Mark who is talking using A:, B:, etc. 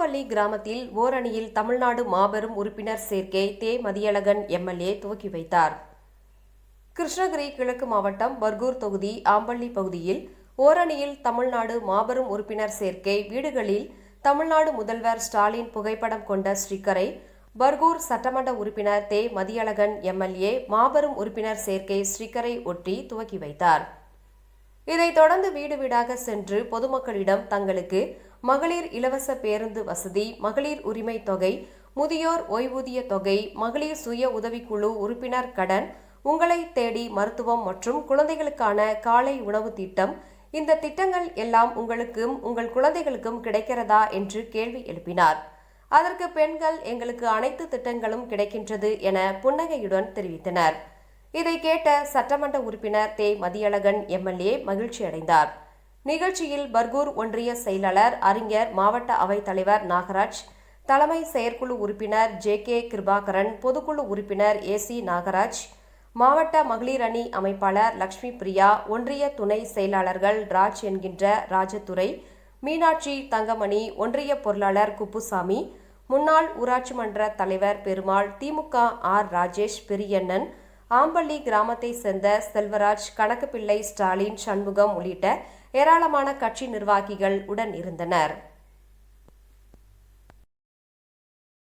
A: ஆம்பள்ளி கிராமத்தில் ஓரணியில் தமிழ்நாடு மாபெரும் உறுப்பினர் சேர்க்கை தே. மதியழகன் எம்எல்ஏ துவக்கி வைத்தார். கிருஷ்ணகிரி கிழக்கு மாவட்டம் பர்கூர் தொகுதி ஆம்பள்ளி பகுதியில் ஓரணியில் தமிழ்நாடு மாபெரும் உறுப்பினர் சேர்க்கை வீடுகளில் தமிழ்நாடு முதல்வர் ஸ்டாலின் புகைப்படம் கொண்ட ஸ்டிக்கரை பர்கூர் சட்டமன்ற உறுப்பினர் தே. மதியழகன் எம்எல்ஏ மாபெரும் உறுப்பினர் சேர்க்கை ஸ்டிக்கரை ஒட்டி துவக்கி வைத்தார். இதைத் தொடர்ந்து வீடு வீடாக சென்று பொதுமக்களிடம் தங்களுக்கு மகளிர் இலவச பேருந்து வசதி மகளிர் உரிமை தொகை முதியோர் ஓய்வூதிய தொகை மகளிர் சுய உதவிக்குழு உறுப்பினர் கடன் உங்களை தேடி மருத்துவம் மற்றும் குழந்தைகளுக்கான காலை உணவு திட்டம் இந்த திட்டங்கள் எல்லாம் உங்களுக்கும் உங்கள் குழந்தைகளுக்கும் கிடைக்கிறதா என்று கேள்வி எழுப்பினார். அதற்கு பெண்கள் எங்களுக்கு அனைத்து திட்டங்களும் கிடைக்கின்றது என புன்னகையுடன் தெரிவித்தனர். இதை கேட்ட சட்டமன்ற உறுப்பினர் தே. மதியழகன் எம்எல்ஏ மகிழ்ச்சி அடைந்தார். நிகழ்ச்சியில் பர்கூர் ஒன்றிய செயலாளர் அறிஞர் மாவட்ட அவைத் தலைவர் நாகராஜ் தலைமை செயற்குழு உறுப்பினர் ஜே. கே. கிருபாகரன் பொதுக்குழு உறுப்பினர் ஏ. சி. நாகராஜ் மாவட்ட மகளிர் அணி அமைப்பாளர் லட்சுமி பிரியா ஒன்றிய துணை செயலாளர்கள் ராஜ் என்கின்ற ராஜதுரை மீனாட்சி தங்கமணி ஒன்றிய பொருளாளர் குப்புசாமி முன்னாள் ஊராட்சி மன்ற தலைவர் பெருமாள் திமுக ஆர். ராஜேஷ் பெரியண்ணன் ஆம்பள்ளி கிராமத்தை சேர்ந்த செல்வராஜ் கணக்குப்பிள்ளை ஸ்டாலின் சண்முகம் உள்ளிட்ட ஏராளமான கட்சி நிர்வாகிகள் உடன் இருந்தனர்.